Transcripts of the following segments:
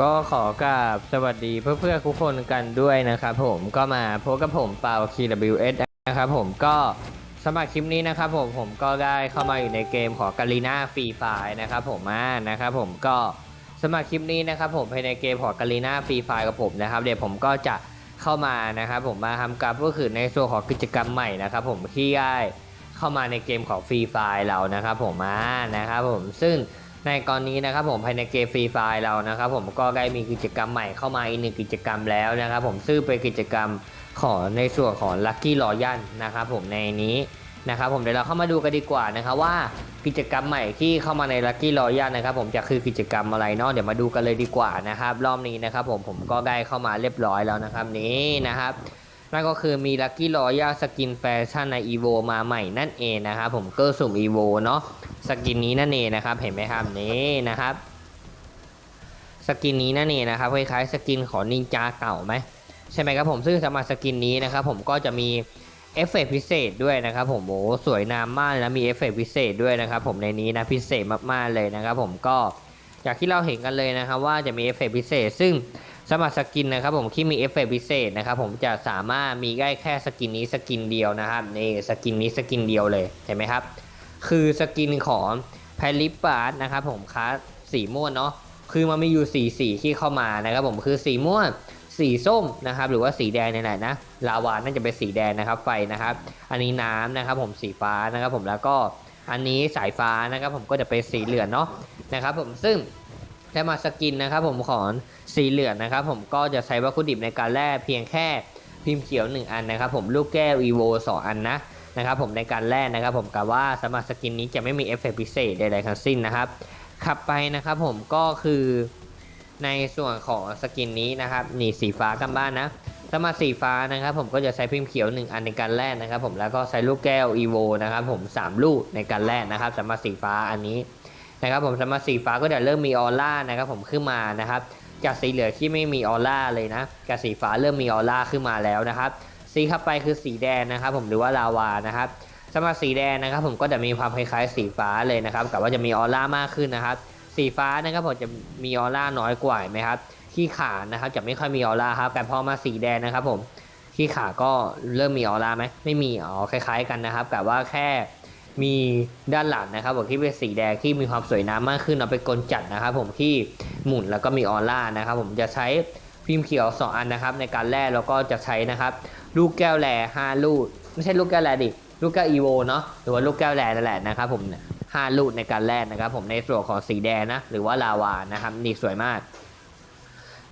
ก็ขอกราบสวัสดีเพื่อนเพื่อนๆทุกคนกันด้วยนะครับผมก็มาพบกับผมเปา KWS นะครับผมก็สมัครคลิปนี้นะครับผมผมก็ได้เข้ามาอยู่ในเกมของกาลีนาฟรีไฟนะครับผมมานะครับผมก็สมัครคลิปนี้นะครับผมภายในเกมของกาลีนาฟรีไฟกับผมนะครับ เดี๋ยวผมก็จะเข้ามานะครับผมมาทำการก็คือในส่วนของกิจกรรมใหม่นะครับผมที่ได้เข้ามาในเกมของฟรีไฟเรานะครับผมมานะครับผมซึ่ง ในกรณีนะครับผมภายในเกมฟรีไฟล์เรานะครับผมก็ได้มีกิจกรรมใหม่เข้ามาอีกหนึ่งกิจกรรมแล้วนะครับผมซึ่งเป็นกิจกรรมของในส่วนของ Lucky Royal นนะครับผมในนี้นะครับผมเดี๋ยวเราเข้ามาดูกันดีกว่านะครับว่ากิจกรรมใหม่ที่เข้ามาใน Lucky Royal นนะครับผมจะคือกิจกรรมอะไรเนาะเดี๋ยวมาดูกันเลยดีกว่านะครับรอบนี้นะครับผมผมก็ได้เข้ามาเรียบร้อยแล้วนะครับนี้นะครับนั่นก็คือมี Lucky Royal สกินแฟชั่นใน EVO มาใหม่นั่นเองนะครับผมเก็สุ่ม EVO เนาะ สกินนี้นั่นเองนะครับ เห็นไหมครับนี่นะครับ สกินนี้นั่นเองนะครับคล้ายๆสกินของนินจาเก่าไหมใช่ไหมครับผมซึ่งสำหรับสกินนี้นะครับผมก็จะมีเอฟเฟกต์พิเศษด้วยนะครับผมโอ้สวยงามมากเลยนะมีเอฟเฟกต์พิเศษด้วยนะครับผมในนี้นะพิเศษมากๆเลยนะครับผมก็อย่างที่เราเห็นกันเลยนะครับว่าจะมีเอฟเฟกต์พิเศษ ซึ่งสำหรับสกินนะครับผมที่มีเอฟเฟกต์พิเศษนะครับผมจะสามารถมีได้แค่สกินนี้สกินเดียวนะครับนี่สกินนี้สกินเดียวเลยเห็นไหมครับ คือสกินของแพลิปปาร์นะครับผมคัสสีม่วงเนาะคือมันมีอยู่สีสีที่เข้ามานะครับผมคือสีม่วงสีส้มนะครับหรือว่าสีแดงในไหนๆนะลาวาน่าจะเป็นสีแดงนะครับไฟนะครับ อันนี้น้ำนะครับผมสีฟ้านะครับผมแล้วก็อันนี้สายฟ้านะครับผมก็จะเป็นสีเหลืองเนาะนะครับผมซึ่งถ้ามาสกินนะครับผมของสีเหลืองนะครับผมก็จะใช้วัตถุดิบในการแล่เพียงแค่พิมพ์เขียว 1 อันนะครับผมลูกแก้ว EVO 2อันนะ นะครับผมในการแลกนะครับผมกับว่าสำหรับสกินนี้จะไม่มีเอฟเฟกต์พิเศษใดๆทั้งสิ้นนะครับขับไปนะครับผมก็คือในส่วนของสกินนี้นะครับนี่สีฟ้ากันบ้านนะสำหรับสีฟ้านะครับผมก็จะใช้พิมพ์เขียว 1 อันในการแลกนะครับผมแล้วก็ใช้ลูกแก้ว EVO นะครับผม3ลูกในการแลกนะครับสำหรับสีฟ้าอันนี้นะครับผมสำหรับสีฟ้าก็จะเริ่มมีออร่านะครับผมขึ้นมานะครับจากสีเหลืองที่ไม่มีออร่าเลยนะกับสีฟ้าเริ่มมีออร่าขึ้นมาแล้วนะครับ สีขับไปคือสีแดงนะครับ ผมหรือว่าลาวานะครับสำหรับสีแดงนะครับ ผมก็จะมีความคล้ายๆสีฟ้าเลยนะครับแต่ว่าจะมีออร่ามากขึ้นนะครับ สีฟ้านะครับผมจะมีออร่าน้อยกว่าไหมครับที่ขานะครับจะไม่ค่อยมีออร่าครับ แต่พอมาสีแดงนะครับ ผมที่ขาก็เริ่มมีออร่าไหมไม่มีอ๋อคล้าย ๆ กันนะครับ แต่ว่าแค่มีด้านหลังนะครับผมที่เป็นสีแดงที่มีความสวยงามมากขึ้นเอาไปกลจัดนะครับ ผมที่หมุนแล้วก็มีออร่านะครับ ผมจะใช้พิมพ์เขียว 2 อันนะครับ ในการแล่แล้วก็จะใช้นะครับ ลูกแก้วแร่ห้าลูกไม่ใช่ลูกแก้วแร่ดิลูกแก้วอีโวเนาะหรือว่าลูกแก้วแร่นั่นแหละนะครับผมห้าลูกในการแล่นะครับ ผมในส่วนของสีแดงนะ หรือว่าลาวานะครับนี่สวยมาก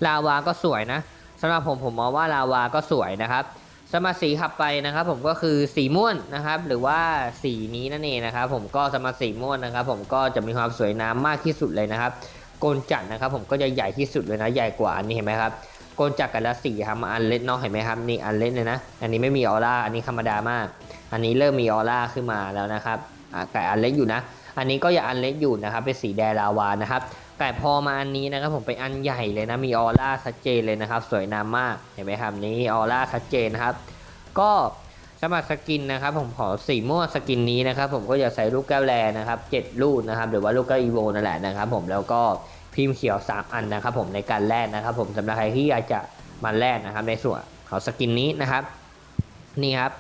ลาวาก็สวยนะสำหรับผมผมมองว่าลาวาก็สวยนะครับสมหรับสีขับไปนะครับ ผมก็คือสีม่วงนะครับ หรือว่าสีนี้นั่นเองนะครับ ผมก็สมหรับสีม่วงนะครับ ผมก็จะมีความสวยงามมากที่สุดเลยนะครับโกนจัดนะครับ ผมก็จะใหญ่ที่สุดเลยนะใหญ่กว่าอันนี้เห็นไหมครับ กนจักรกันละสี่ครับอันเล็กเนาะเห็นไหมครับนี่อันเล็กเลยนะ อันนี้ไม่มีออร่า อันนี้ธรรมดามาก อันนี้เริ่มมีออร่าขึ้นมาแล้วนะครับอะแต่อันเล็กอยู่นะ อันนี้ก็ยังอันเล็กอยู่นะครับเป็นสีแดงลาวานะครับแต่พอมาอันนี้นะครับผมเป็นอันใหญ่เลยนะมีออร่าชัดเจนเลยนะครับ สวยงามมากเห็นไหมครับนี่ออร่าชัดเจนนะครับ ก็สำหรับสกินนะครับผมขอสีม่วงสกินนี้นะครับผมก็จะใส่ลูกแก้วแรนะครับเจ็ดลูกนะครับหรือว่าลูกแก้วอีโวนั่นแหละนะครับผมแล้วก็ พิมพ์เขียว 3 อันนะครับผมในการแลกนะครับผมสำหรับใครที่อยากจะมาแลกนะครับในส่วนของสกินนี้นะครับนี่ครับ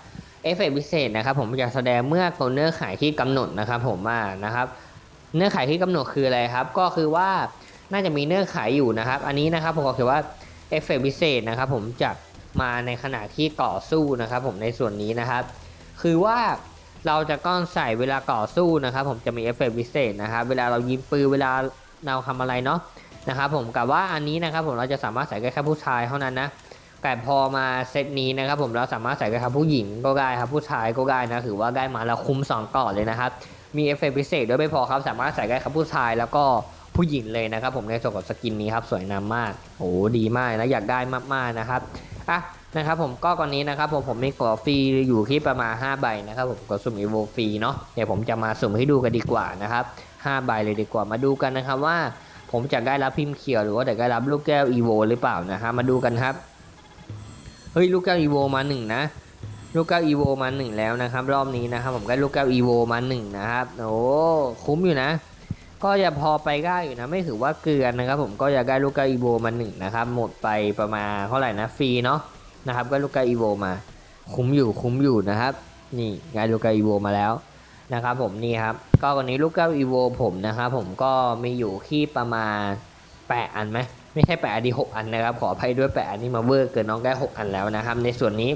เอฟเฟกต์พิเศษนะครับผมจะแสดงเมื่อตัวเนื้อขายที่กำหนดนะครับผมมานะครับ เนื้อขายที่กำหนดคืออะไรครับ ก็คือว่าน่าจะมีเนื้อขายอยู่นะครับ อันนี้นะครับผมก็คือว่าเอฟเฟกต์พิเศษนะครับผมจะมาในขณะที่ต่อสู้นะครับผมในส่วนนี้นะครับ คือว่าเราจะก้อนใส่เวลาต่อสู้นะครับ ผมจะมีเอฟเฟกต์พิเศษนะครับ เวลาเรายิงปืนเวลา เราทำอะไรเนาะนะครับผมกับว่าอันนี้นะครับผมเราจะสามารถใส่ได้แค่ผู้ชายเท่านั้นนะแต่พอมาเซตนี้นะครับผมเราสามารถใส่แค่ผู้หญิงก็ได้ครับผู้ชายก็ได้นะถือว่าได้มาแล้วคุ้มสองก่อนเลยนะครับมีเอฟเฟกต์พิเศษด้วยไม่พอครับสามารถใส่ได้ครับผู้ชายแล้วก็ผู้หญิงเลยนะครับผมในส่วนของสกินนี้ครับสวยงามมากโอ้ดีมากนะอยากได้มากๆนะครับอะ นะครับผมก็ก่อนนี้นะครับผมผมมีกอฟรีอยู่ที่ประมาณ 5 ใบนะครับผมกดสุ่มอีโวฟรีเนาะเดี๋ยวผมจะมาสุ่มให้ดูกันดีกว่านะครับ5ใบเลยดีกว่ามาดูกันนะครับว่า ผมจะได้รับพิมพ์เขียวหรือว่าจะได้รับลูกแก้วอีโวหรือเปล่านะฮะมาดูกันครับเฮ้ยลูกแก้วอีโวมาหนึ่งนะลูกแก้วอีโวมาหนึ่งแล้วนะครับ รอบนี้นะครับผมได้ลูกแก้วอีโวมาหนึ่งนะครับโอ้คุ้มอยู่นะ ก็จะพอไปได้อยู่นะ ไม่ถือว่าเกลือนนะครับ ผมก็จะได้ลูกแกาอีโวมาหนึ่งนะครับหมดไปประมาณเท่าไหร่นะฟรีเนาะ นะครับก็ลูกกาอีโวมา คุ้มอยู่คุ้มอยู่นะครับ นี่ได้ลูกกาอีโวมาแล้วนะครับผมนี่ครับก็วันนี้ลูกกาอีโวผมนะครับผมก็มีอยู่ที่ประมาณแปดอันไหมไม่ใช่แปดอันดีหกอันนะครับขออภัยด้วยแปดอันนี้มาเวอร์เกินน้องได้หกอันแล้วนะครับ ในส่วนนี้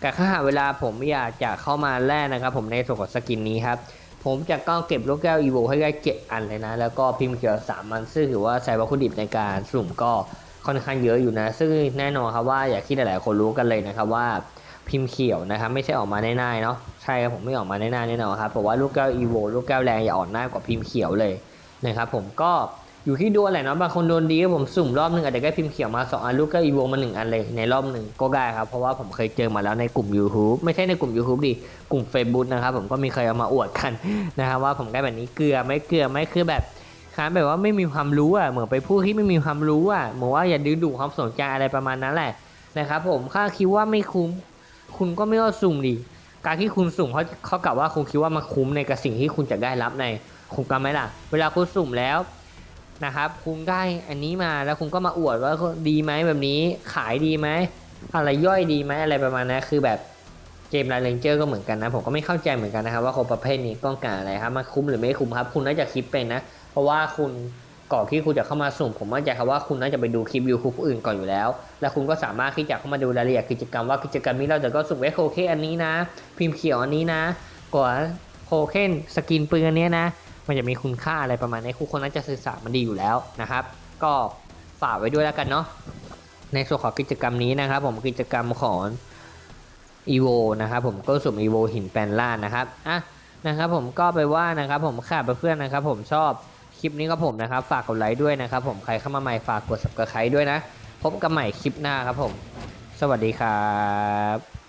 แต่ถ้าหากเวลาผมอยากจะเข้ามาแลกนะครับ ผมในส่วนของสกินนี้ครับผมจะก็เก็บลูกแก้วอีโวให้ได้เจ็ดอันเลยนะ แล้วก็พิมพ์เขียวสามอันซึ่งถือว่าใช้วัตถุดิบในการสุ่มก็ ค่อนข้างเยอะอยู่นะ ซึ่งแน่นอนครับว่าอย่างที่หลาย ๆ คนรู้กันเลยนะครับว่าพิมพ์เขียวนะครับไม่ใช่ออกมาง่ายๆเนาะใช่ครับผมไม่ออกมาง่ายๆแน่นอนครับเพราะว่าลูกแก้วอีโวลูกแก้วแรงอย่าอ่อนหน้ากว่าพิมพ์เขียวเลยนะครับผมก็อยู่ที่ดวงแหละเนาะบางคนโดนดีก็ผมสุ่มรอบหนึ่งอาจจะได้พิมพ์เขียวมาสองอันลูกแก้วอีโวมาหนึ่งอันเลยในรอบหนึ่งก็ได้ครับเพราะว่าผมเคยเจอมาแล้วในกลุ่ม YouTube ไม่ใช่ในกลุ่ม YouTube ดิกลุ่ม Facebook นะครับผมก็มีเคยเอามาอวดกันนะครับว่าผมได้แบบนี้เกลือไม่เกลือไม่คือแบบ ค้านแบบว่าไม่มีความรู้อะเหมือนไปพูดที่ไม่มีความรู้อะเหมือนว่าอย่าดึงดูดความสนใจอะไรประมาณนั้นแหละนะครับผมถ้าคิดว่าไม่คุ้ม คุณก็ไม่ต้องสุ่มดิการที่คุณสุ่มเขาเขากลับว่าคุณคิดว่ามันคุ้มในกับสิ่งที่คุณจะได้รับในคุ้มกันไหมล่ะ เวลาคุณสุ่มแล้วนะครับ คุณได้อันนี้มาแล้วคุณก็มาอวดว่าดีไหมแบบนี้ขายดีไหมอะไรย่อยดีไหมอะไรประมาณนั้นคือแบบ เกมไลน์เลนเจอร์ก็เหมือนกันนะ ผมก็ไม่เข้าใจเหมือนกันนะครับว่าคนประเภทนี้ต้องการอะไรครับมันคุ้มหรือไม่คุ้มครับ คุณน่าจะคิดเป็นนะ เพราะว่าคุณก่อนที่คุณจะเข้ามาสุ่มผมมั่นใจครับว่าคุณน่าจะไปดูคลิปยูทูบอื่นก่อนอยู่แล้ว แล้วคุณก็สามารถที่จะเข้ามาดูรายละเอียดกิจกรรมว่ากิจกรรมนี้เราจะก็สุ่มไว้โคเคอันนี้นะ พิมพ์เขียวอันนี้นะกว่าโคเคนสกินปืนอันนี้นะ มันจะมีคุณค่าอะไรประมาณนี้คุณคนน่าจะสื่อสารมันดีอยู่แล้วนะครับ ก็ฝากไว้ด้วยแล้วกันเนาะในส่วนของกิจกรรมนี้นะครับ ผมกิจกรรมของ อีโวนะครับผมก็สุ่มอีโวหินแปนล่านนะครับอะนะครับผมก็ไปว่านะครับผมขาดเพื่อนๆนะครับผมชอบคลิปนี้ก็ผมนะครับ ฝากกดไลค์ด้วยนะครับผมใครเข้ามาใหม่ฝากกด subscribe ด้วยนะ พบกันใหม่คลิปหน้าครับผม สวัสดีครับ